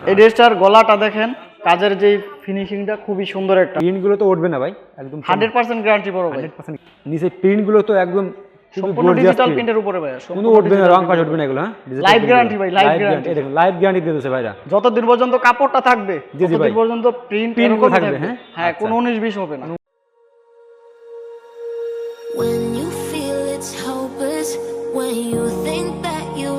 এই ড্রেসটার গলাটা দেখেন কাজের যে ফিনিশিংটা খুবই সুন্দর একটা। প্রিন্টগুলো তো উঠবে না ভাই একদম হান্ড্রেড পার্সেন্ট গ্যারান্টি বড় ভাই। Hundred percent. নিচে প্রিন্টগুলো তো একদম সম্পূর্ণ ডিজিটাল প্রিন্টের উপরে ভাই কোনো উঠবে না রং কাজ উঠবে না এগুলো হ্যাঁ? Print guarantee ভাই, guarantee। এই দেখুন লাইভ গ্যারান্টি দিয়ে ভাইরা। যতদিন পর্যন্ত কাপড়টা থাকবে ততদিন পর্যন্ত প্রিন্ট এরকম থাকবে, হ্যাঁ? হ্যাঁ আচ্ছা। কোনো উনিশ বিশ হবে না। When you feel it's hopeless, when you think that you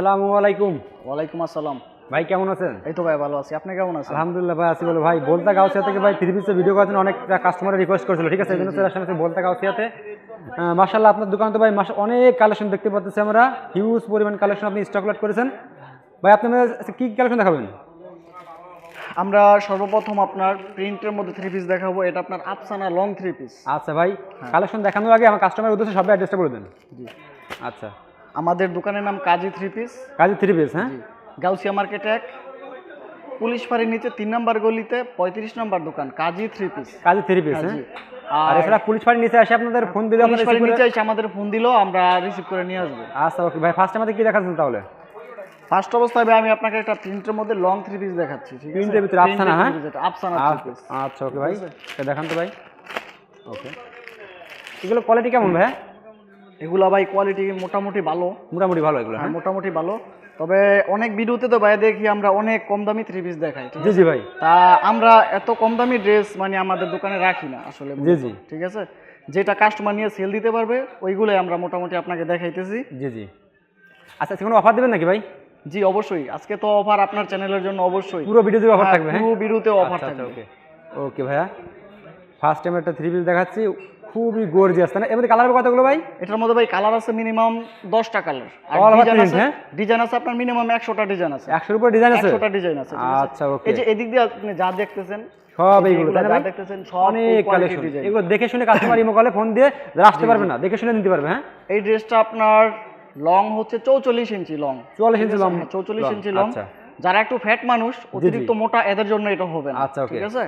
আসসালামু আলাইকুম। ওয়ালাইকুম আসসালাম। ভাই কেমন আছেন? এই তো ভাই ভালো আছি। আপনি কেমন আছেন? আলহামদুলিল্লাহ ভাই আছি বলো ভাই বলতা গাউসিয়া থেকে ভাই থ্রি পিসের ভিডিও করার জন্য অনেক কাস্টমার রিকোয়েস্ট করেছিল ঠিক আছে? এই জন্য চলে আসলাম বলতা গাউসিয়াতে মার্শাল্লাহ আপনার দোকানে তো ভাই অনেক কালেকশন দেখতে পাচ্ছি আমরা। হিউজ পরিমাণ কালেকশন আপনি স্টক লট করেছেন। ভাই আপনি আমাদের কি কালেকশন দেখাবেন? আমরা সর্বপ্রথম আপনার প্রিন্টের মধ্যে থ্রি পিস দেখাবো। এটা আপনার আফসানা লং থ্রি পিস আচ্ছা ভাই কালেকশন দেখানোর আগে আমার কাস্টমারের উদ্দেশ্যে সবাই অ্যাড্রেসটা বলে দেন। জি। আচ্ছা। আমাদের দোকানের নাম Kazi three piece. Kazi three piece হ্যাঁ? গাউসিয়া মার্কেট এক। পুলিশ ফাঁড়ির নিচে তিন নম্বর গলিতে পঁয়ত্রিশ নম্বর দোকান Kazi three piece. Kazi three piece হ্যাঁ আর এছাড়া পুলিশ ফাঁড়ির নিচে আপনাদের ফোন দিলে পুলিশ আপনারা ফাঁড়ির নিচে এসে আমাদের ফোন আমরা রিসিভ করে নিয়ে আসব। আচ্ছা ওকে। ভাই ফার্স্ট আমাদের কি দেখাচ্ছেন তাহলে? ফার্স্ট অবস্থায় ভাই আমি আপনাকে একটা প্রিন্টের মধ্যে লং থ্রি পিস দেখাচ্ছি প্রিন্টের ভিতরে আফসানা, হ্যাঁ? আফসানা আচ্ছা আচ্ছা ওকে ভাই। দেখান তো ভাই। ওকে। এগুলো কোয়ালিটি কেমন ভাই? এগুলা ভাই কোয়ালিটি মোটামুটি ভালো। মোটামুটি ভালো এগুলো হ্যাঁ হ্যাঁ। মোটামুটি ভালো। তবে অনেক ভিডিওতে তো ভাই দেখি আমরা অনেক কম দামি থ্রি পিস দেখাই জি জি ভাই। তা আমরা এত কম দামি ড্রেস মানে আমাদের দোকানে রাখি না আসলে জি, জি। ঠিক আছে? যেটা কাস্টমার নিয়ে সেল দিতে পারবে ওইগুলোই আমরা মোটামুটি আপনাকে দেখাইতেছি। জি জি। আচ্ছা কোনো অফার দেবেন নাকি ভাই? জি অবশ্যই। আজকে তো অফার আপনার চ্যানেলের জন্য অবশ্যই। পুরো ভিডিওতে অফার হ্যাঁ, থাকবে হ্যাঁ? পুরো ভিডিওতে অফার আচ্ছা আচ্ছা থাকবে। ওকে ওকে ভাইয়া। ফার্স্ট টাইম একটা থ্রি পিস দেখাচ্ছি। খুবই গর্জিয়াস তাই না এবার কালার কতগুলো ভাই? এটার মধ্যে ভাই কালার আছে মিনিমাম দশটা কালার আর ডিজাইন আছে হ্যাঁ? ডিজাইন আছে আপনার মিনিমাম একশোটা ডিজাইন আছে। একশোর উপর ডিজাইন আছে? একশোটা ডিজাইন আছে আচ্ছা ওকে এই যে এদিক দিয়ে আপনি যা দেখতেছেন সব এইগুলো তাই না যা ভাই? দেখতেছেন সব অনেক কালেকশন এগুলো দেখে শুনে কাস্টমার ইমো কলে ফোন দিয়ে আসতে পারবে না দেখে শুনে নিতে পারবে হ্যাঁ? এই ড্রেসটা আপনার লং হচ্ছে চৌচল্লিশ ইঞ্চি লং 44 ইঞ্চি লং চৌচল্লিশ long, ইঞ্চি লং আচ্ছা। যারা একটু ফ্যাট মানুষ অতিরিক্ত মোটা এদের জন্য এটা হবে না। আচ্ছা, okay. ঠিক আছে?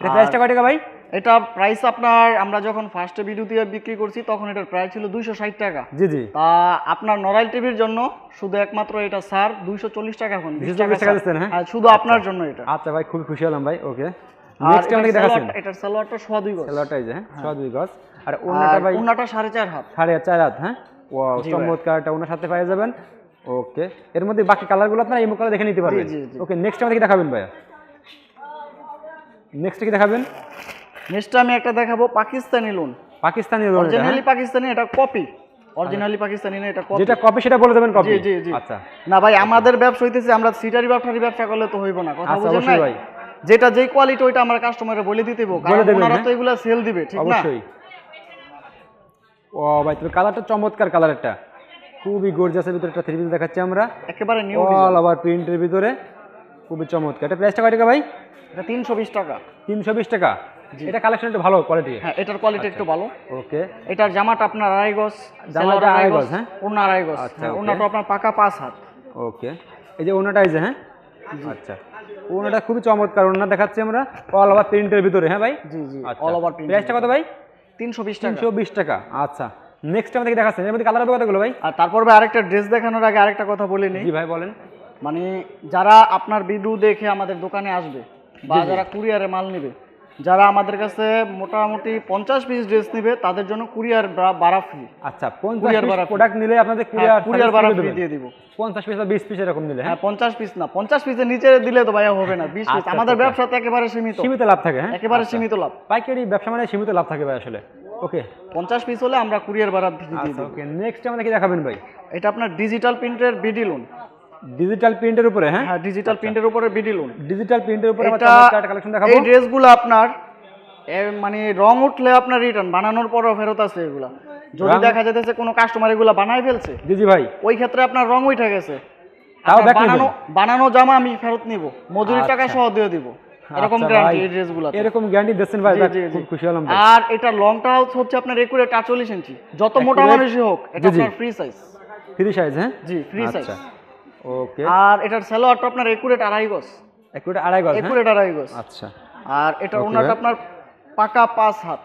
এটা প্রাইসটা কয় টাকা ভাই? এটা প্রাইস আপনার আমরা যখন ফার্স্টে ভিডিও দিয়ে বিক্রি করছি তখন এটার প্রাইস ছিল দুইশো ষাট টাকা। জি জি। তা আপনার নরাইল টিভির জন্য শুধু একমাত্র এটা স্যার দুইশো চল্লিশ টাকা এখন 240 টাকা ছাড়। দিচ্ছেন, হ্যাঁ? শুধু আপনার জন্য এটা। আচ্ছা ভাই খুবই খুশি হলাম ভাই ওকে। আর নেক্সট আমাদের দেখাচ্ছেন? এটার সালোয়ারটা সোয়া দুই গজ। সেলোয়ারটা এই যে হ্যাঁ দুই গজ। আর ভাই ওনাটা হাত। হাত হ্যাঁ। চমৎকারটা ওনার সাথে পেয়ে যাবেন। ওকে। এর মধ্যে বাকি কালারগুলো আপনারা দেখে নিতে পারবেন। ওকে নেক্সট দেখাবেন ভাইয়া। নেক্সট কি দেখাবেন? নেক্সট আমি একটা দেখাবো পাকিস্তানি লোন পাকিস্তানি এটা, অরিজিনালি হ্যাঁ? পাকিস্তানি এটা কপি অরিজিনালি পাকিস্তানি না এটা কপি যেটা কপি সেটা বলে দেবেন কপি জি জি জি। আচ্ছা। না ভাই আমাদের ব্যবসা হইতেছে আমরা সিটারি ব্যবসারি ব্যবসা করলে তো হইব না কথা আচ্ছা, বুঝেন নাই? ভাই। যেটা যেই কোয়ালিটি ওইটা আমরা কাস্টমারে বলে দিতে হইব কারণ ওনারা হ্যাঁ? তো এগুলা সেল দিবে ঠিক না? অবশ্যই। ও ভাই তুমি কালারটা চমৎকার কালার একটা। খুবই গর্জাসের ভিতরে একটা থ্রি পিস দেখাচ্ছি আমরা। একেবারে নিউ অল ওভার প্রিন্টের ভিতরে। খুবই চমৎকার। এটা প্রাইসটা কয় টাকা ভাই? এটা তিনশো বিশ টাকা। তিনশো বিশ টাকা। এটা কালেকশন একটু ভালো কোয়ালিটি হ্যাঁ এটার কোয়ালিটি আচ্ছা। একটু ভালো। ওকে। এটার জামাটা আপনার আড়াই গজ জামাটা আড়াই গজ, হ্যাঁ? অন্য আড়াই গজ। আচ্ছা, হ্যাঁ, okay. আপনার পাকা পাঁচ হাত। ওকে। এই যে ওনাটা এই যে হ্যাঁ? আচ্ছা। ওনাটা খুবই চমৎকার ওনা দেখাচ্ছি আমরা অল ওভার প্রিন্টের ভিতরে হ্যাঁ ভাই? জি জি অল ওভার প্রিন্ট প্রাইসটা কত ভাই? তিনশো বিশ টাকা। তিনশো বিশ টাকা আচ্ছা। নেক্সট আমাদের দেখাচ্ছেন এর মধ্যে কালার হবে কতগুলো ভাই? আর তারপর ভাই আরেকটা ড্রেস দেখানোর আগে আরেকটা কথা বলে নিই। জি ভাই বলেন। মানে যারা আপনার ভিডিও দেখে আমাদের দোকানে আসবে বা যারা কুরিয়ারে মাল নেবে যারা আমাদের কাছে মোটামুটি পঞ্চাশ পিস ড্রেস নেবে তাদের জন্য কুরিয়ার ভাড়া ফ্রি আচ্ছা Courier ভাড়া প্রোডাক্ট নিলে আপনাদের কুরিয়ার কুরিয়ার ভাড়া ফ্রি দিয়ে দিব। পঞ্চাশ পিস বা বিশ পিস এরকম নিলে হ্যাঁ? হ্যাঁ পঞ্চাশ পিস না পঞ্চাশ পিসের নিচে দিলে তো ভাইয়া হবে না বিশ পিস আচ্ছা, আমাদের আচ্ছা। ব্যবসাতে একেবারে সীমিত। সীমিত লাভ থাকে হ্যাঁ? একেবারে সীমিত লাভ। পাইকারি ব্যবসা মানে সীমিত লাভ থাকে ভাই আসলে। ওকে। পঞ্চাশ পিস হলে আমরা কুরিয়ার ভাড়া দিয়ে আচ্ছা দিব। ওকে নেক্সট আমাদের কি দেখাবেন ভাই? এটা আপনার ডিজিটাল প্রিন্টের বিডি লোন ডিজিটাল প্রিন্টের উপরে হ্যাঁ? হ্যাঁ ডিজিটাল প্রিন্টের উপরে বিডি লোন ডিজিটাল প্রিন্টের উপরে আবার এটা কালেকশন দেখাবো। এই ড্রেসগুলো আপনার মানে রং উঠলে আপনার রিটার্ন বানানোর পরও ফেরত আছে এগুলা। যদি দেখা যেতেছে কোনো কাস্টমার এগুলা বানাই ফেলছে জি জি ভাই। ওই ক্ষেত্রে আপনার রং উঠে গেছে। তাও বানানো বানানো জামা আমি ফেরত নিব মজুরির টাকা আচ্ছা। সহ দিয়ে দিব। এরকম আচ্ছা গ্যারান্টি এই ড্রেসগুলো এরকম গ্যারান্টি দিচ্ছেন ভাই খুব খুশি হলাম আর এটা লংটা হচ্ছে আপনার একুরেট আটচল্লিশ ইঞ্চি যত মোটা মানুষই হোক এটা। আপনার ফ্রি সাইজ ফ্রি সাইজ হ্যাঁ? জি ফ্রি সাইজ আচ্ছা ওকে আর এটার সালোয়ারটা আপনার একুরেট আড়াই গজ। এক কোটি আড়াই গজ হ্যাঁ? একুরেট আড়াই গজ। আচ্ছা। আর এটা ওনাটা আপনার পাকা পাঁচ হাত।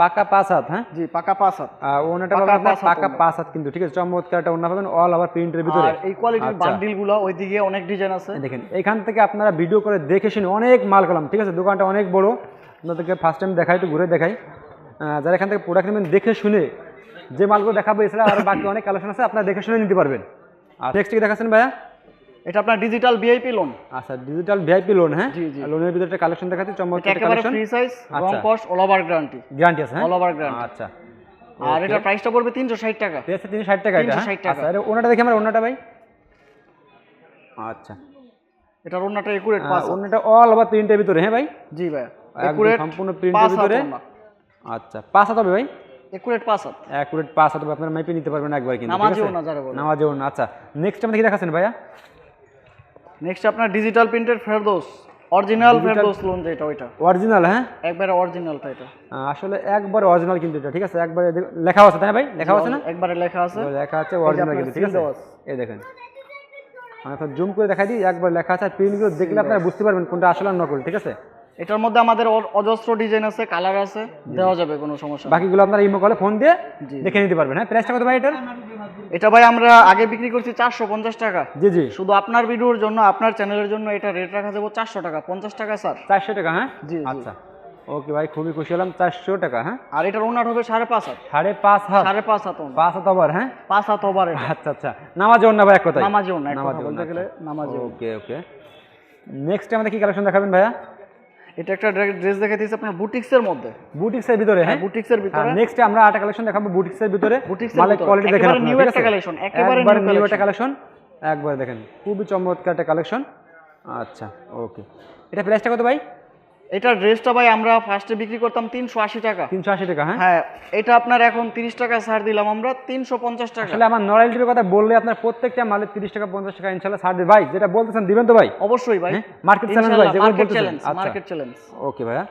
পাকা পাঁচ হাত হ্যাঁ? জি পাকা পাঁচ হাত। আর ওনাটা পাবেন আপনার পাকা পাঁচ হাত কিন্তু ঠিক আছে? চমৎকার একটা ওনা পাবেন অল আবার প্রিন্টের ভিতরে। আর এই কোয়ালিটির আচ্ছা। বান্ডিলগুলো ওইদিকে অনেক ডিজাইন আছে। দেখেন এখান থেকে আপনারা ভিডিও করে দেখে শুনে অনেক মাল করলাম ঠিক আছে? দোকানটা অনেক বড়। আপনাদেরকে ফার্স্ট টাইম দেখাই একটু ঘুরে দেখাই। যারা এখান থেকে প্রোডাক্ট নেবেন দেখে শুনে যে মালগুলো দেখাবো এছাড়া আর বাকি অনেক কালেকশন আছে আপনারা দেখে শুনে নিতে পারবেন। নেক্সট কি দেখাচ্ছেন ভাইয়া? এটা আপনার ডিজিটাল ভিআইপি লোন আচ্ছা ডিজিটাল ভিআইপি লোন হ্যাঁ। লোনের ভিতরে একটা কালেকশন দেখাচ্ছি এটা চমৎকার একেবারে কালেকশন ফ্রি সাইজ রং আচ্ছা। Cost all over guarantee guarantee আছে হ্যাঁ? All over guarantee। আচ্ছা। আর এটা প্রাইসটা পড়বে তিনশো ষাট টাকা। ঠিক আছে তিনশো ষাট টাকা এটা 360 হ্যাঁ? টাকা। আচ্ছা ওনাটা দেখি আমরা ওনাটা ভাই। আচ্ছা। এটার ওনাটা একুরেট হাত। ওনাটা অল আবার প্রিন্টের ভিতরে হ্যাঁ ভাই? জি ভাই একুরেট সম্পূর্ণ প্রিন্টের ভিতরে। আচ্ছা হাত হবে ভাই? একুরেট পাঁচ হাত। অ্যাকুরেট পাঁচ হাত আপনারা মেপে নিতে পারবেন একবার কিন্তু নামাজেও? না যারা বলে। নামাজেও না আচ্ছা। নেক্সট টাইম দেখি দেখাচ্ছেন ভাইয়া? নেক্সট আপনার ডিজিটাল প্রিন্টের ফেরদোস অরিজিনাল ফেরদোস লোন যেটা ওইটা। অরিজিনাল হ্যাঁ? একবারে অরিজিনালটা এটা। আসলে একবার অরিজিনাল কিন্তু এটা ঠিক আছে? একবারে লেখা আছে তাই না ভাই? লেখা আছে না? একবারে লেখা আছে। লেখা আছে অরিজিনাল কিন্তু ঠিক আছে? এই দেখেন। আমি জুম করে দেখাই দিই একবার লেখা আছে আর প্রিন্টগুলো দেখলে আপনারা বুঝতে পারবেন কোনটা আসলে নকল ঠিক আছে? এটার মধ্যে আমাদের অজস্র ডিজাইন আছে কালার আছে দেওয়া যাবে কোনো সমস্যা বাকিগুলো আপনারা ইমো কলে ফোন দিয়ে দেখে নিতে পারবেন হ্যাঁ? প্রাইসটা কত ভাই এটার? এটা ভাই আমরা আগে বিক্রি করছি চারশো পঞ্চাশ টাকা। জি জি। শুধু আপনার ভিডিওর জন্য আপনার চ্যানেলের জন্য এটা রেট রাখা যাব চারশো টাকা পঞ্চাশ টাকা স্যার। চারশো টাকা হ্যাঁ? জি। আচ্ছা। ওকে ভাই খুবই খুশি হলাম চারশো টাকা হ্যাঁ? আর এটার ওনার হবে সাড়ে পাঁচ হাত। সাড়ে পাঁচ হাত? সাড়ে পাঁচ হাত পাঁচ হাত আবার হ্যাঁ? পাঁচ হাত ওভার আচ্ছা আচ্ছা। নামাজে অন্য ভাই এক কথা নামাজে ওনা এক কথা নামাজে বলতে গেলে নামাজে ওকে ওকে। নেক্সট আমাদের কি কালেকশন দেখাবেন ভাইয়া? এটা একটা ড্রেস দেখাই দিয়েছি আপনার বুটিক্সের মধ্যে। বুটিক্সের ভিতরে হ্যাঁ? বুটিক্সের ভিতরে। নেক্সট আমরা আটা কালেকশন দেখাবো বুটিক্সের ভিতরে। বুটিক্সের ভিতরে। কোয়ালিটি দেখেন আপনারা, new একটা কালেকশন একেবারে নিউ একটা কালেকশন একবার দেখেন খুবই চমৎকার একটা কালেকশন আচ্ছা ওকে এটা প্রাইসটা কত ভাই? এটা ড্রেসটা ভাই আমরা ফার্স্টে বিক্রি করতাম তিনশো আশি টাকা। তিনশো আশি টাকা হ্যাঁ? হ্যাঁ এটা আপনার এখন তিরিশ টাকা ছাড় দিলাম আমরা তিনশো পঞ্চাশ টাকা। আসলে আমার নরাইলটির কথা বললে আপনার প্রত্যেকটা মালের তিরিশ টাকা পঞ্চাশ টাকা ইনশাল্লাহ ছাড় দিবে। ভাই যেটা বলতেছেন দিবেন তো ভাই? অবশ্যই ভাই। মার্কেট চ্যালেঞ্জ ভাই, যেগুলো বলতেছেন। চ্যালেঞ্জ। মার্কেট চ্যালেঞ্জ ওকে ভাইয়া।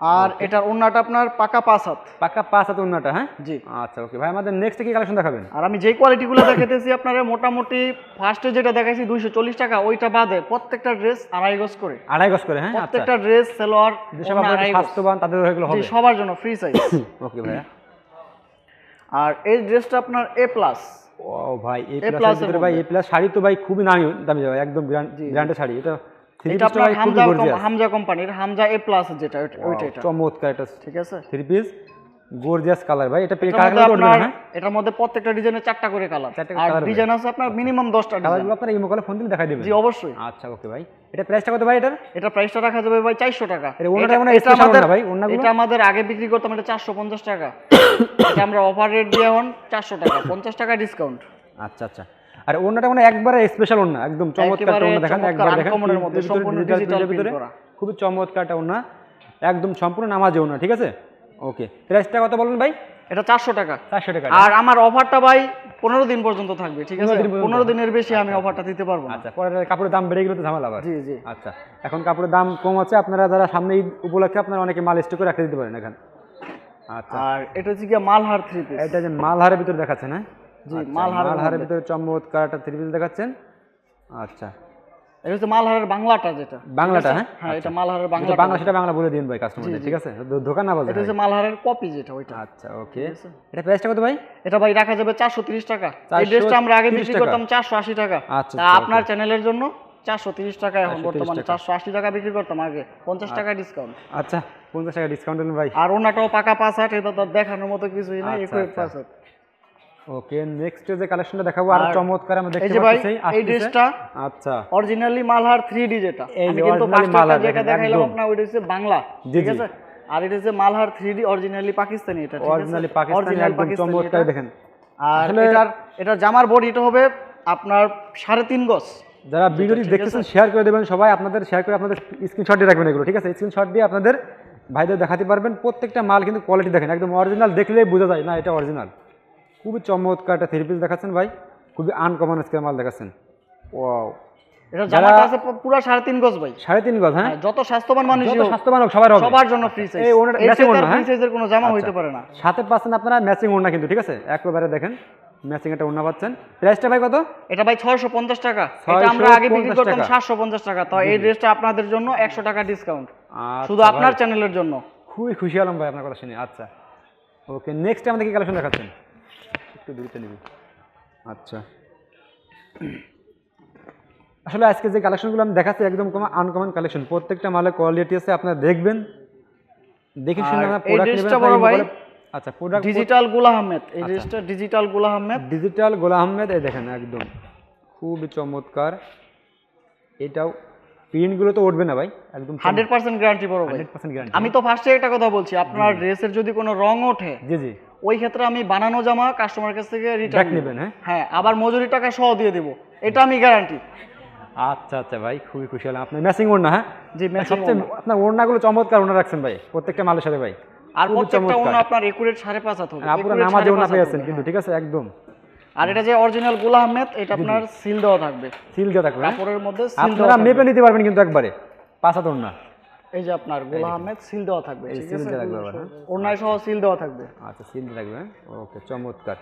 আর এটার ওন্নাটা আপনার পাকা পাঁচ হাত। পাক্কা পাঁচ হাতে হ্যাঁ? জি। আচ্ছা ওকে ভাই আমাদের নেক্সট কি কালেকশন দেখাবেন? আর আমি যেই কোয়ালিটিগুলো দেখাইতেছি আপনারা মোটামুটি ফার্স্টে যেটা দেখাইছি দুইশো চল্লিশ টাকা ওইটা বাদে প্রত্যেকটা ড্রেস আড়াই গজ করে। আড়াই গজ করে হ্যাঁ? আচ্ছা। প্রত্যেকটা ড্রেস সেলোয়ার গজ। স্বাস্থ্যবান তাদের জি হবে। সবার জন্য ফ্রি সাইজ ওকে ভাইয়া। আর এই ড্রেসটা আপনার এ প্লাস ও ভাই এ প্লাস ভাই এ প্লাস শাড়ি তো ভাই খুবই নামি দামি ভাই একদম ব্র্যান্ডের শাড়ি। এটা এটা আপনার হামজা হামজা কোম্পানির হামজা এ প্লাস যেটা ওইটা- ওইটা এটা চমৎকার এটা ঠিক আছে? থ্রি পিস গর্জিয়াস কালার ভাই। এটা পেয়ে কালার হ্যাঁ? এটার মধ্যে প্রত্যেকটা ডিজাইনের চারটা করে কালার আর ডিজাইন আছে আপনার মিনিমাম দশটা ডিজাইন কালারগুলো আপনার ইমো কলে ফোন দিলে দেখাই দেবেন। জি অবশ্যই। আচ্ছা ওকে ভাই। এটা প্রাইসটা কত ভাই এটার? এটা প্রাইসটা রাখা যাবে ভাই চারশো টাকা। এটা ওনাটা এটা- এটা আমাদের ভাই, ওড়নাগুলো? এটা আমাদের আগে বিক্রি করতাম এটা চারশো পঞ্চাশ টাকা। এটা আমরা অফার রেট দিয়ে এখন চারশো টাকা পঞ্চাশ টাকা ডিসকাউন্ট আচ্ছা আচ্ছা। আর ওনাটা মানে একবারে স্পেশাল ওনা একদম চমৎকার ওনা দেখেন একবার দেখেন সম্পূর্ণ print ভিতরে। খুবই চমৎকারটা ওনা একদম সম্পূর্ণ নামাজে ওনা ঠিক আছে? ওকে প্রাইসটা কত বলুন ভাই? এটা চারশো টাকা। চারশো টাকা। আর আমার অফারটা ভাই পনেরো দিন পর্যন্ত থাকবে ঠিক আছে? 15 পনেরো দিনের বেশি আমি অফারটা দিতে পারব না। আচ্ছা পরে কাপড়ের দাম বেড়ে গেলে তো ঝামেলা জি জি। আচ্ছা এখন কাপড়ের দাম কম আছে আপনারা যারা সামনে ঈদ উপলক্ষে আপনারা অনেকে মাল স্টক করে রাখতে দিতে পারেন এখানে। আচ্ছা। আর এটা হচ্ছে কি মালহার থ্রি পিস এটা যে মালহারের ভিতরে দেখাচ্ছে হ্যাঁ? জি আচ্ছা, মালহারের মালহারের ভিতরে চমৎকার একটা থ্রি পিস দেখাচ্ছেন? আচ্ছা। এটা হচ্ছে মালহারের বাংলাটা যেটা। বাংলাটা হ্যাঁ? হ্যাঁ এটা মালহারের বাংলা বাংলা সেটা বাংলা বলে দিন ভাই কাস্টমারদের ঠিক আছে? দো- না বাজার এটা হচ্ছে মালহারের কপি যেটা ওইটা। আচ্ছা ওকে এটা প্রাইসটা কত ভাই? এটা ভাই রাখা যাবে চারশো তিরিশ টাকা। এই ড্রেসটা আমরা আগে বিক্রি করতাম চারশো আশি টাকা। আচ্ছা, আচ্ছা, আপনার চ্যানেলের জন্য চারশো তিরিশ টাকা এখন বর্তমানে। টাকা। চারশো আশি টাকা বিক্রি করতাম আগে। পঞ্চাশ টাকা ডিসকাউন্ট আচ্ছা পঞ্চাশ টাকা ডিসকাউন্ট দিলেন ভাই। আর ওনাটাও পাকা পাঁচ হাট এটা তো দেখানোর মতো কিছুই না আচ্ছা, একুরেট আচ্ছা। পাঁচ হাট। ওকে নেক্সট যে কালেকশনটা দেখাবো আর চমৎকার আমরা দেখতে পাচ্ছি এই ড্রেসটা আচ্ছা। অরিজিনালি মালহার থ্রি ডি যেটা। আমি কিন্তু যেটা দেখাইলাম একদম। আপনার ওইটা হচ্ছে বাংলা ঠিক আছে? আর এটা হচ্ছে Malhar three D originally Pakistani এটা ঠিক আছে? অরিজিনালি পাকিস্তানি একদম চমৎকার দেখেন। আর এটার এটার জামার বডিটা হবে আপনার সাড়ে তিন গজ। যারা ভিডিওটি দেখতেছেন শেয়ার করে দেবেন সবাই আপনাদের শেয়ার করে আপনাদের স্ক্রিনশট দিয়ে রাখবেন এগুলো ঠিক আছে? স্ক্রিনশট দিয়ে আপনাদের ভাইদের দেখাতে পারবেন প্রত্যেকটা মাল কিন্তু কোয়ালিটি দেখেন একদম অরিজিনাল দেখলেই বোঝা যায় না এটা অরিজিনাল খুবই চমৎকার একটা থ্রি পিস দেখাচ্ছেন ভাই। খুবই আনকমন স্কেল মাল দেখাচ্ছেন। ওয়াও এটা জামাটা আছে পু- পুরা গজ ভাই। সাড়ে তিন গজ হ্যাঁ? হ্যাঁ, যত স্বাস্থ্যবান মানুষ যত স্বাস্থ্যবান হোক সবার হবে। সবার জন্য ফ্রি সাইজ এই ওনার matching ওড়না, হ্যাঁ? সাইজের কোনো জামা হইতে পারে না। সাথে পাচ্ছেন আপনারা ম্যাচিং ওড়না কিন্তু ঠিক আছে? একবারে দেখেন ম্যাচিং একটা ওড়না পাচ্ছেন। প্রাইসটা ভাই কত? এটা ভাই ছয়শো পঞ্চাশ টাকা। এটা আমরা আগে বিক্রি করতাম টাকা। তো এই ড্রেসটা আপনাদের জন্য একশো টাকা ডিসকাউন্ট আচ্ছা শুধু আপনার চ্যানেলের জন্য। খুবই খুশি হলাম ভাই আপনার কথা শুনে। আচ্ছা। ওকে নেক্সট আমাদের কি কালেকশন দেখাচ্ছেন। একটু দূরতে নিবি। আচ্ছা। আসলে আজকে যে কালেকশনগুলো আমি দেখাচ্ছি একদম কোনো আনকমন কালেকশন প্রত্যেকটা মালের কোয়ালিটি আছে আপনারা দেখবেন। দেখে শুনে আপনারা প্রোডাক্ট নেবেন ভাই, আচ্ছা প্রোডাক্ট ডিজিটালগুলা আহমেদ এই। ড্রেসটা ডিজিটালগুলা আহমেদ। ডিজিটাল গোলা আহমেদ এই দেখেন একদম। খুবই চমৎকার। এটাও প্রিন্টগুলো তো উঠবে না ভাই একদম হান্ড্রেড পার্সেন্ট গ্যারান্টি বড় ভাই। হান্ড্রেড পার্সেন্ট গ্যারান্টি আমি তো ফার্স্টে একটা কথা বলছি আপনার ড্রেসের যদি কোনো রং ওঠে জি জি। ওই ক্ষেত্রে আমি বানানো জামা কাস্টমার কাছ থেকে রিটার্ন নেবেন হ্যাঁ? হ্যাঁ আবার মজুরি টাকা সহ দিয়ে দিব। এটা আমি গ্যারান্টি আচ্ছা আচ্ছা ভাই খুবই খুশি হলাম। আপনার ম্যাচিং ওড়না হ্যাঁ? জি সবচেয়ে আপনার ওড়নাগুলো চমৎকার ওড়না রাখছেন ভাই প্রত্যেকটা মালের সাথে ভাই। আর প্রত্যেকটা। অন্য আপনার একুরেট সাড়ে পাঁচ হাত হবে। আপনারা accurate নামাজে ওড়না পেয়েছেন কিন্তু ঠিক আছে? একদম। হ্যাঁ। আর এটা যে অরিজিনাল গোলা আহমেদ এটা আপনার সিল দেওয়া থাকবে। সিল দিয়ে থাকবে হ্যাঁ? কাপড়ের মধ্যে সিল আপনারা দেওয়া মেপে নিতে পারবেন কিন্তু একবারে পাঁচ হাত ওড়না। এই যে আপনার গোলা আহমেদ সিল দেওয়া থাকবে seal আছে? দেওয়া থাকবে হ্যাঁ? সহ সিল দেওয়া থাকবে। আচ্ছা সিল দিয়ে থাকবে ওকে চমৎকার।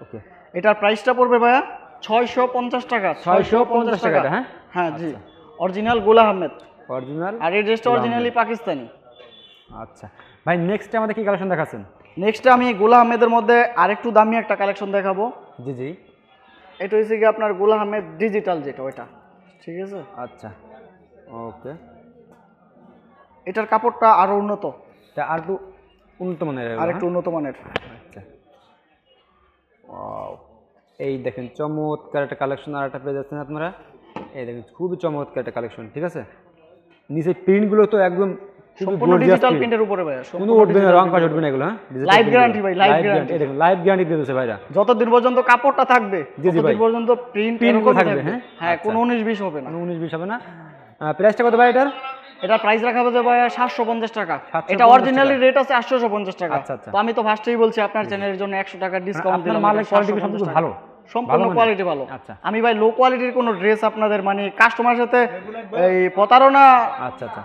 ওকে। এটার প্রাইসটা পড়বে ভাইয়া ছয়শো পঞ্চাশ টাকা 650 টাকা। হ্যাঁ? হ্যাঁ জি। অরিজিনাল গোলা আহমেদ। অরিজিনাল আর এই ড্রেসটা অরিজিনালি পাকিস্তানি। আচ্ছা। ভাই নেক্সট আমাদের কি কালেকশন দেখাচ্ছেন? নেক্সট আমি গোলা আহমেদের মধ্যে আরেকটু দামি একটা কালেকশন দেখাবো। জি জি। এটা হচ্ছে কি আপনার গোলা আহমেদ ডিজিটাল যেটা ওইটা। ঠিক আছে? আচ্ছা। ওকে। এটার কাপড়টা আরও উন্নত। আর একটু উন্নত মানের আর একটু উন্নত মানের। হ্যাঁ? আচ্ছা! এই দেখেন চমৎকার একটা কালেকশন আর একটা পেয়ে যাচ্ছেন আপনারা। এই দেখেন খুবই চমৎকার একটা কালেকশন ঠিক আছে? নিচে প্রিন্টগুলো তো একদম সম্পূর্ণ ডিজিটাল প্রিন্টের উপরে ভাইয়া কোনো উঠবে না রং কাজ উঠবে না এগুলো হ্যাঁ? Digital Live print guarantee এগুলো। ভাই, live Live দেখুন লাইভ গ্যারান্টি দিয়ে দিচ্ছে ভাইরা। যতদিন পর্যন্ত কাপড়টা থাকবে জি, জি, ততদিন পর্যন্ত প্রিন্ট এরকম থাকবে, থাকবে। হ্যাঁ? হ্যাঁ আচ্ছা। কোনো হবে না। বিশ হবে না। প্রাইসটা কত ভাই এটার? এটা প্রাইস রাখা হবে ভাই সাতশো পঞ্চাশ টাকা। এটা অরিজিনালি রেট আছে আটশোশো পঞ্চাশ টাকা। আচ্ছা, আচ্ছা। তো আমি তো ফার্স্টেই বলছি আপনার চ্যানেলের জন্য একশো টাকা ডিসকাউন্ট দিলাম মালের এটা quality 750 সবকিছু টাকা। ভালো? সম্পূর্ণ কোয়ালিটি ভালো। আচ্ছা। আমি ভাই লো কোয়ালিটির কোনো ড্রেস আপনাদের মানে কাস্টমার সাথে এই প্রতারণা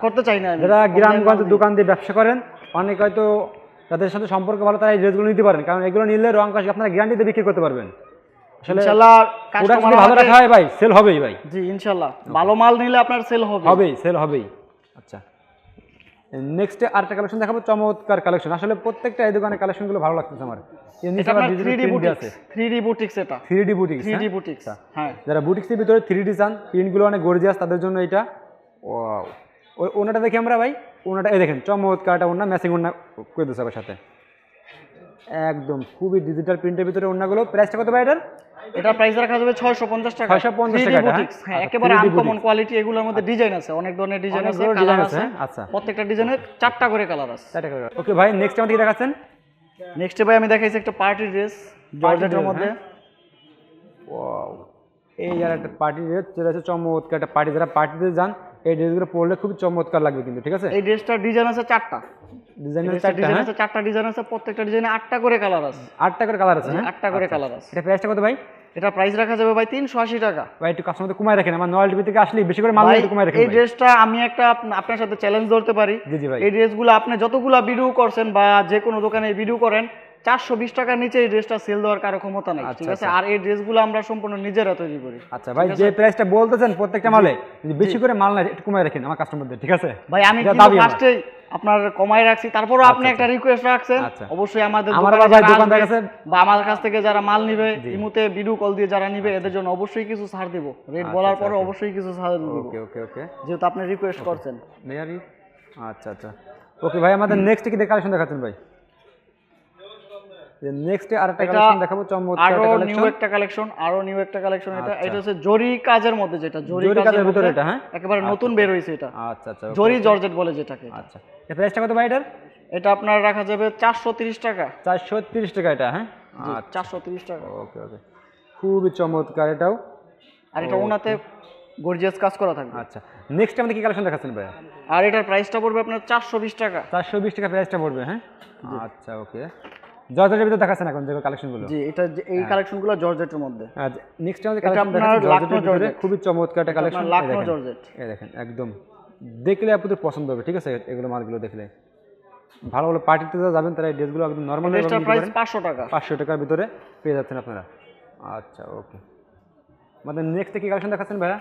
করতে চাই না যারা গ্রামগঞ্জে দোকান দিয়ে ব্যবসা করেন অনেক হয়তো যাদের সাথে সম্পর্ক ভালো তারা এই ড্রেসগুলো নিতে পারেন। কারণ এগুলো নিলে রং কাজ আপনারা গ্যারান্টিতে বিক্রি করতে পারবেন। ভালো রাখা হয় ভাই সেল হবেই ভাই। জি ইনশাল্লাহ। ভালো মাল নিলে আপনার সেল হবে। হবেই সেল হবেই। আচ্ছা। নেক্সট আরেকটা কালেকশন দেখাবো চমৎকার কালেকশন আসলে প্রত্যেকটা এই দোকানের কালেকশনগুলো ভালো লাগতেছে আমার। ডি বুটিক্স হ্যাঁ? যারা বুটিক্সের ভিতরে থ্রি ডি চান প্রিন্টগুলো অনেক গর্জিয়াস তাদের জন্য এটা। ওনাটা দেখি আমরা ভাই ওনাটা এই দেখেন চমৎকারটা ওনা ম্যাচিং ওনা করে দিচ্ছে আবার সাথে। একদম খুবই ডিজিটাল প্রিন্টের ভিতরে ওনাগুলো প্রাইসটা কত ভাই এটার? এটা প্রাইস রাখা যাবে ছয়শো পঞ্চাশ টাকা। 650 টাকা হ্যাঁ? হ্যাঁ আচ্ছা, একেবারে আনকমন কোয়ালিটি এগুলোর মধ্যে ডিজাইন আছে অনেক ধরনের ডিজাইন আছে কালার আছে আচ্ছা। প্রত্যেকটা ডিজাইনের চারটা করে কালার আছে। চারটা করে ওকে ভাই নেক্সট আমাদের কি দেখাচ্ছেন? নেক্সট ভাই আমি দেখাইছি একটা পার্টি ড্রেস জর্জেটের মধ্যে। ওয়াও এই যারা একটা পার্টি ড্রেস চলে আছে চমৎকার একটা পার্টি যারা পার্টিতে যান এই ড্রেসগুলো পরলে খুব চমৎকার লাগবে কিন্তু ঠিক আছে? এই ড্রেসটার ডিজাইন আছে চারটা। ডিজাইন হ্যাঁ? আছে চারটা ডিজাইন আছে প্রত্যেকটা ডিজাইনে আটটা করে কালার আছে। আটটা করে কালার আছে হ্যাঁ? আটটা করে কালার আছে। এটা প্রাইসটা কত ভাই? এটা প্রাইস রাখা যাবে ভাই তিনশো আশি টাকা। ভাই একটু কাস্টমারদের কমায় রাখেন আমার নয়াল টিভি থেকে আসলে বেশি করে মাল একটু কমায় রাখেন এই। ড্রেসটা আমি একটা আপনার সাথে চ্যালেঞ্জ ধরতে পারি। এই ড্রেসগুলো এই ড্রেসগুলো আপনি যতগুলা ভিডিও করছেন বা যে কোনো দোকানে ভিডিও করেন চারশো বিশ টাকার নিচে এই ড্রেসটা সেল দেওয়ার কারও ক্ষমতা নেই আচ্ছা, ঠিক আছে? আর এই ড্রেসগুলো আমরা সম্পূর্ণ নিজেরা তৈরি করি আচ্ছা ভাই যে প্রাইসটা বলতেছেন প্রত্যেকটা মালে বেশি করে মাল না একটু কমায় রাখেন আমার কাস্টমারদের ঠিক আছে? ভাই আমি। ফার্স্টেই আপনার কমায় রাখছি তারপরও আপনি একটা রিকোয়েস্ট রাখছেন আচ্ছা। অবশ্যই আমাদের দোকানদার কাছে- বা আমার কাছ থেকে যারা মাল নিবে ইমুতে ভিডিও কল দিয়ে যারা নিবে এদের জন্য অবশ্যই কিছু ছাড় দিব। রেট বলার পরে অবশ্যই কিছু ছাড় দিব। ওকে ওকে ওকে যেহেতু আপনি রিকোয়েস্ট করছেন। মেয়ারি আচ্ছা আচ্ছা। ওকে ভাই আমাদের নেক্সট কি কালেকশন দেখাচ্ছেন ভাই? নেক্সট আরেকটা এটা কালেকশন দেখাবো চমৎকার আরও একটা নিউ একটা কালেকশন আরও নিউ একটা কালেকশন এটা আচ্ছা। এটা হচ্ছে জরি কাজের মধ্যে যেটা জরি জরি কাজের ভিতরে এটা, হ্যাঁ? একেবারে নতুন বের হয়েছে এটা। আচ্ছা আচ্ছা জরি জর্জেট বলে যেটাকে। আচ্ছা। এই প্রাইসটা কত ভাই এটার? এটা আপনার রাখা যাবে চারশো তিরিশ টাকা। চারশো তিরিশ টাকা এটা হ্যাঁ? চারশো তিরিশ টাকা। ওকে ওকে খুবই চমৎকার এটাও। আর এটা ওনাতে গর্জিয়াস কাজ করা থাকবে। আচ্ছা। নেক্সট আমাদের কি কালেকশন দেখাচ্ছেন ভাইয়া? আর এটার প্রাইসটা পড়বে আপনার চারশো বিশ টাকা। চারশো বিশ টাকা প্রাইসটা পড়বে হ্যাঁ? আচ্ছা ওকে জর্জেটের ভিতরে দেখাচ্ছেন এখন যে কালেকশনগুলো জি এটা এই কালেকশনগুলো জর্জেটের মধ্যে। নেক্সট আমাদের কালেকশন দেখাচ্ছি জর্জেট। খুবই চমৎকার একটা কালেকশন জর্জেট এই দেখেন একদম। দেখলে আপনাদের পছন্দ হবে ঠিক আছে? এগুলো মালগুলো দেখলে। ভালো ভালো পার্টিতে যারা যাবেন তারা এই ড্রেসগুলো একদম নর্মাল ড্রেসটার প্রাইস পাঁচশো টাকা। পাঁচশো টাকার ভিতরে পেয়ে যাচ্ছেন আপনারা। আচ্ছা ওকে। আমাদের নেক্সটে কি কালেকশন দেখাচ্ছেন ভাইয়া?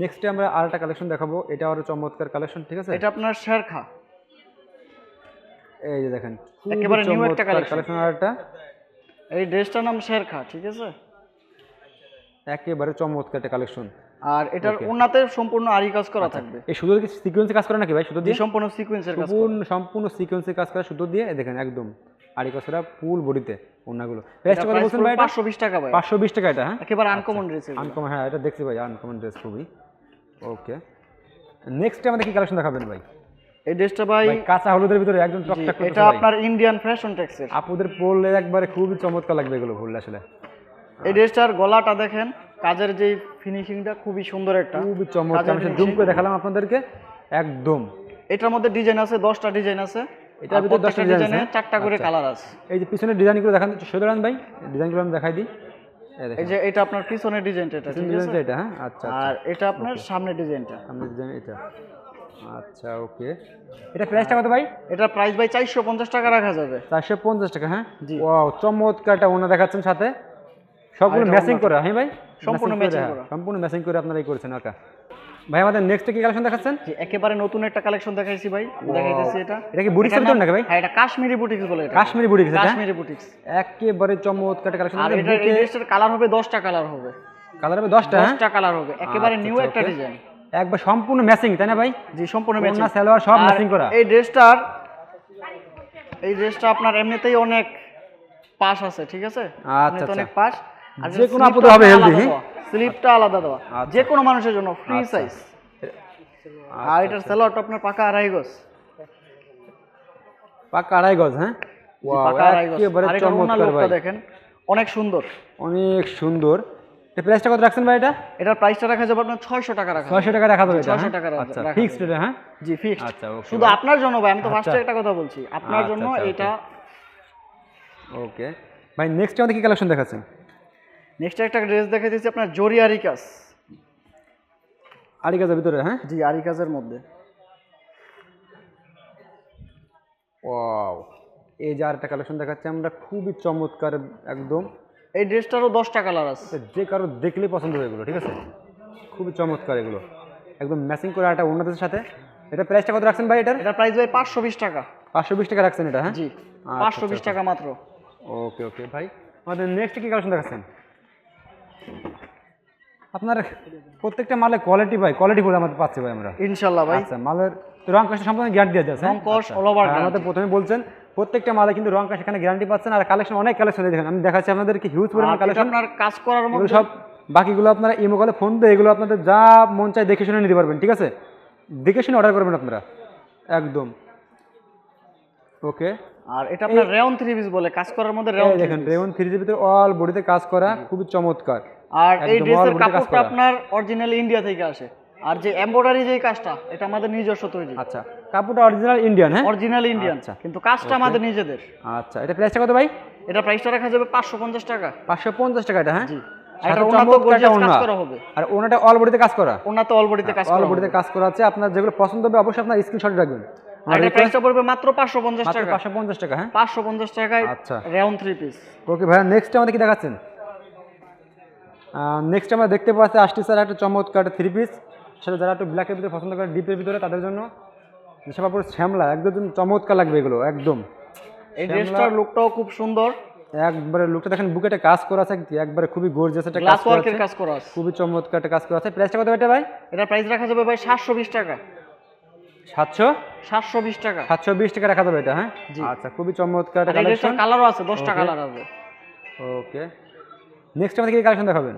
নেক্সটে আমরা আর একটা কালেকশন দেখাবো। এটা আরও চমৎকার কালেকশন ঠিক আছে? এটা আপনার শেরখা। এই যে দেখেন একেবারে new একটা কালেকশন আর একটা এই ড্রেসটার নাম শেরখা ঠিক আছে? একেবারে চমৎকার একটা কালেকশন আর এটার ওনাতে সম্পূর্ণ আরি কাজ করা থাকবে। এই সুতো কি সিকোয়েন্সে কাজ করে নাকি ভাই? সুতো দিয়ে? সম্পূর্ণ সিকোয়েন্সের কাজ। সম্পূর্ণ সম্পূর্ণ সিকোয়েন্সে কাজ করা সুতো দিয়ে? দেখেন একদম আড়ি কসরা ফুল বডিতে ওনাগুলো প্রাইসটা কত বলছেন ভাই এটা? পাঁচশো বিশ টাকা ভাই। পাঁচশো বিশ টাকা এটা হ্যাঁ? একেবারে আনকমন ড্রেস আনকমন হ্যাঁ এটা দেখছি ভাই আনকমন ড্রেস খুবই। ওকে নেক্সট আমাদের কি কালেকশন দেখাবেন ভাই? এই ড্রেসটা ভাই কাঁচা হলুদের ভিতরে একদম টকটক এটা আপনার ইন্ডিয়ান ফ্যাশন টেক্সের আপুদের পরলে একবারে খুবই চমৎকার লাগবে এগুলো পরলে আসলে। এই ড্রেসটার গলাটা দেখেন কাজের যে ফিনিশিংটা খুবই সুন্দর একটা। খুবই চমৎকার আমি জুম করে দেখালাম আপনাদেরকে একদম। এটার মধ্যে ডিজাইন আছে দশটা ডিজাইন আছে। এটার ভিতরে ভিতরে 10টা দশটা ডিজাইনে আছে? চারটা করে আচ্ছা। কালার আছে। এই যে পিছনের ডিজাইনগুলো দেখান সুতরাং ভাই ডিজাইনগুলো আমি দেখাই দিই। এই এই যে এটা আপনার পিছনের ডিজাইনটা এটা ঠিক আছে? এটা হ্যাঁ? আচ্ছা আর এটা আপনার সামনের ডিজাইনটা সামনের ডিজাইন এটা। আচ্ছা ওকে। এটা প্রাইসটা কত ভাই? এটা প্রাইস ভাই চারশো পঞ্চাশ টাকা রাখা যাবে। চারশো পঞ্চাশ টাকা হ্যাঁ? জি। ওয়াও চমৎকার একটা ওনা দেখাচ্ছেন সাথে। সবগুলো ম্যাচিং। করা হ্যাঁ ভাই? সম্পূর্ণ Matching matching হ্যাঁ, করা। সম্পূর্ণ ম্যাচিং করে আপনারা এই করেছেন ওকা। ভাই আমাদের নেক্সট কি কালেকশন দেখাচ্ছেন? যে একেবারে নতুন একটা কালেকশন দেখাইছি ভাই। দেখাইতেছি এটা। এটা কি বুটিক্সের এটার ভিতর নাকি ভাই? হ্যাঁ এটা কাশ্মীরি বুটিক্স বলে এটা। কাশ্মীরি বুটিক্স এটা? কাশ্মীরি বুটিক্স একেবারে চমৎকার কালেকশন আর এটা এই ড্রেসটার কালার হবে দশটা কালার হবে। কালার হবে দশটা হ্যাঁ? দশটা কালার হবে। একেবারে আচ্ছা, নিউ আচ্ছা, একটা ডিজাইন একবার সম্পূর্ণ ম্যাচিং তাই না ভাই? জি সম্পূর্ণ ম্যাচিং সালোয়ার সব matching করা। এই ড্রেসটার এই ড্রেসটা আপনার এমনিতেই অনেক পাশ আছে ঠিক আছে? আচ্ছা। অনেক পাশ। আর যে কোনো আপুদের হবে হ্যাঁ? স্লিপটা আলাদা দেওয়া। আচ্ছা। যে কোনো মানুষের জন্য ফ্রি আচ্ছা। সাইজ আর এটার সেলোয়ারটা আপনার পাকা আড়াই গজ। পাকা আড়াই গজ হ্যাঁ? পাকা আড়াই গজ। আর ভাই। দেখেন অনেক সুন্দর। অনেক সুন্দর। এটা প্রাইসটা কত রাখছেন ভাই এটা? এটার প্রাইসটা রাখা যাবে আপনার ছয়শো টাকা রাখা যাবে। ছয়শো টাকা রাখা যাবে এটা 600 টাকা আচ্ছা। ফিক্সড এটা হ্যাঁ? জি ফিক্সড আচ্ছা, শুধু আপনার জন্য ভাই আমি তো আচ্ছা। ফার্স্টে একটা কথা বলছি। আপনার আচ্ছা, জন্য আচ্ছা, এটা ওকে ভাই নেক্সট আমাদের কি কালেকশন দেখাচ্ছেন? নেক্সট একটা ড্রেস দেখে দিচ্ছি আপনার জরি আরিকাস। গাছের ভিতরে হ্যাঁ? জি আরিকাসের মধ্যে। ওয়াও এই যে আরেকটা কালেকশন দেখাচ্ছি আমরা খুবই চমৎকার একদম এই ড্রেসটারও দশটা কালার আছে। যে কারও দেখলেই পছন্দ হবে এগুলো ঠিক আছে? খুবই চমৎকার এগুলো। একদম ম্যাচিং করে একটা অন্যদের সাথে। এটা প্রাইসটা কত রাখছেন ভাই এটার? এটা প্রাইস ভাই পাঁচশো বিশ টাকা। পাঁচশো বিশ টাকা রাখছেন এটা হ্যাঁ? জি আচ্ছা, পাঁচশো বিশ আচ্ছা। টাকা মাত্র। ওকে ওকে ভাই। আমাদের নেক্সট কি কালেকশন দেখাচ্ছেন? আপনার প্রত্যেকটা মালের কোয়ালিটি ভাই কোয়ালিটি করে আমাদের পাচ্ছি ভাই আমরা। ইনশাল্লাহ ভাই। আচ্ছা মালের রং কাশ সম্পূর্ণ গ্যারান্টি দেওয়া যাচ্ছে রং all over আর আমাদের প্রথমে বলছেন প্রত্যেকটা মালে কিন্তু রং এখানে গ্যারান্টি পাচ্ছেন। আর কালেকশন অনেক কালেকশন দেখেন। আমি দেখাচ্ছি আপনাদেরকে হিউজ পরিমাণ কালেকশন আপনার কাজ করার মধ্যে সব বাকিগুলো আপনারা ইমো কলে ফোন দিয়ে এগুলো আপনাদের যা মন চায় দেখে শুনে নিতে পারবেন ঠিক আছে? দেখে শুনে অর্ডার করবেন আপনারা। একদম। ওকে। আর এটা আপনার রেওন থ্রি পিস বলে কাজ করার মধ্যে রেওন দেখেন রেওন থ্রির ভিতরে অল বডিতে কাজ করা খুবই চমৎকার। আর এই ড্রেসের কাপড়টা আপনার অরিজিনাল ইন্ডিয়া থেকে আসে। আর যে এমব্রয়ডারি যে কাজটা এটা আমাদের নিজস্ব তৈরি। আচ্ছা কাপড়টা অরিজিনাল ইন্ডিয়ান হ্যাঁ? অরিজিনাল ইন্ডিয়ান আচ্ছা। কিন্তু কাজটা আমাদের নিজেদের। আচ্ছা এটা প্রাইসটা কত ভাই? এটা প্রাইসটা রাখা যাবে পাঁচশো পঞ্চাশ টাকা। পাঁচশো পঞ্চাশ টাকা এটা হ্যাঁ? জি। আর ওড়না। করা ওনাটা অল বডিতে কাজ করা? ওনাতে অল বডিতে কাজ অল বডিতে কাজ করা আছে। আপনার যেগুলো পছন্দ হবে অবশ্যই আপনার স্ক্রিনশট রাখবেন। আর এটা প্রাইসটা পড়বে মাত্র টাকা। হ্যাঁ? টাকায় আচ্ছা। পিস ওকে নেক্সট আমাদের কি দেখাচ্ছেন? নেক্সট আমরা দেখতে পাচ্ছি আশটি স্যার একটা চমৎকার থ্রি পিস সেটা যারা একটু ব্ল্যাকের ভিতরে পছন্দ করে ডিপের ভিতরে তাদের জন্য যেসব শ্যামলা একদম চমৎকার লাগবে এগুলো একদম। এই ড্রেসটার লুকটাও খুব সুন্দর। একবারে লুকটা দেখেন বুকেটে কাজ করা আছে কি একবারে খুবই গর্জিয়াস একটা কাজ করা ওয়ার্কের আছে। কাজ করা আছে। খুবই চমৎকার একটা কাজ করা আছে। প্রাইসটা কত এটা ভাই? এটা প্রাইস রাখা যাবে ভাই সাতশো বিশ টাকা। সাতশো? সাতশো বিশ টাকা। সাতশো বিশ টাকা রাখা যাবে এটা হ্যাঁ? জি। আচ্ছা খুবই চমৎকার একটা কালেকশন কালারও আছে দশটা Okay. কালার আছে। ওকে নেক্সট আমাদের কি কালেকশন দেখাবেন?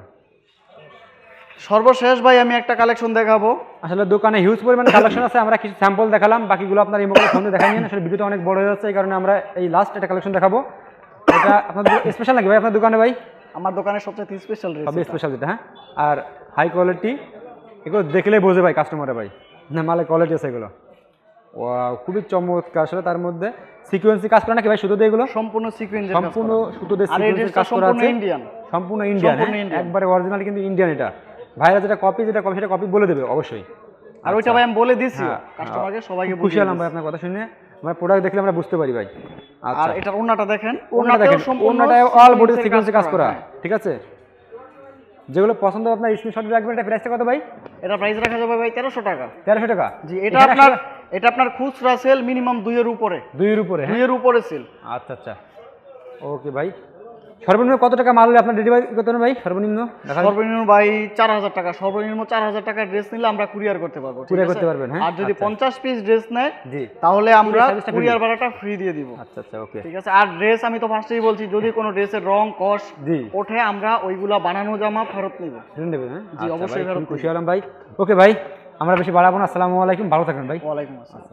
সর্বশেষ ভাই আমি একটা কালেকশন দেখাবো। আসলে দোকানে হিউজ পরিমাণ কালেকশন আছে আমরা কিছু স্যাম্পল দেখালাম বাকিগুলো আপনার এই মোবাইলে ফোনে দেখাই নিন। আসলে ভিডিওটা অনেক বড় হয়ে যাচ্ছে এই কারণে আমরা এই লাস্ট একটা কালেকশন দেখাবো। এটা আপনাদের স্পেশাল নাকি ভাই আপনার দোকানে ভাই? আমার দোকানের সবচেয়ে স্পেশাল ড্রেস স্পেশাল যেটা হ্যাঁ? আর হাই কোয়ালিটি এগুলো দেখলেই বোঝে ভাই কাস্টমারে ভাই। না মালে কোয়ালিটি আছে এগুলো। ও খুবই চমৎকার। আসলে তার মধ্যে সিকোয়েন্সি কাজ করে নাকি ভাই? সুতো দিয়ে এগুলো? সম্পূর্ণ সিকোয়েন্স সম্পূর্ণ সুতো দিয়ে সিকোয়েন্সি কাজ করা আছে। ইন্ডিয়ান সম্পূর্ণ ইন্ডিয়ান হ্যাঁ? একবারে অরিজিনাল কিন্তু ইন্ডিয়ান এটা। ভাইরা যেটা কপি যেটা কপি সেটা কপি বলে দেবে অবশ্যই। আর ওইটা ভাই আমি বলে দিছি হ্যাঁ, কাস্টমারকে সবাইকে খুশি হলাম ভাই আপনার কথা শুনে। আমরা প্রোডাক্ট দেখলে আমরা বুঝতে পারি ভাই। আচ্ছা। আর এটার ওন্নাটা দেখেন ওন্নাতেও দেখেন। ওনাটা অল বডি সিকোয়েন্সে কাজ করা হ্যাঁ। ঠিক আছে? যেগুলো পছন্দ আপনার স্ক্রিনশট রাখবেন এটা প্রাইসটা কত ভাই? এটা প্রাইস রাখা যাবে ভাই তেরোশো টাকা। তেরোশো টাকা? জি এটা আপনার এটা আপনার খুচরা সেল মিনিমাম দুইয়ের উপরে। দুইয়ের উপরে হ্যাঁ? দুইয়ের উপরে সেল আচ্ছা আচ্ছা। ওকে ভাই। সর্বনিম্ন কত টাকা মাল হলে আপনার ডেলিভারি করতে ভাই? সর্বনিম্ন সর্বনিম্ন ভাই চার হাজার টাকা। সর্বনিম্ন চার হাজার টাকার ড্রেস নিলে আমরা কুরিয়ার করতে পারব আছে? করতে পারবেন, হ্যাঁ? আর যদি আচ্ছা। পঞ্চাশ পিস ড্রেস নেয় জি। তাহলে আমরা কুরিয়ার ভাড়াটা ফ্রি দিয়ে দিব। আচ্ছা আচ্ছা ওকে ঠিক আছে? আর ড্রেস আমি তো ফার্স্টেই বলছি যদি কোনো ড্রেসের রং জি। ওঠে আমরা ওইগুলা বানানো জামা ফেরত নিব। নেবেন হ্যাঁ? জি, আচ্ছা অবশ্যই ফেরত খুশি হলাম ভাই। ওকে ভাই আমরা বেশি বাড়াবো না। আসসালামু আলাইকুম ভালো থাকবেন ভাই। ওয়ালাইকুম আসসালাম।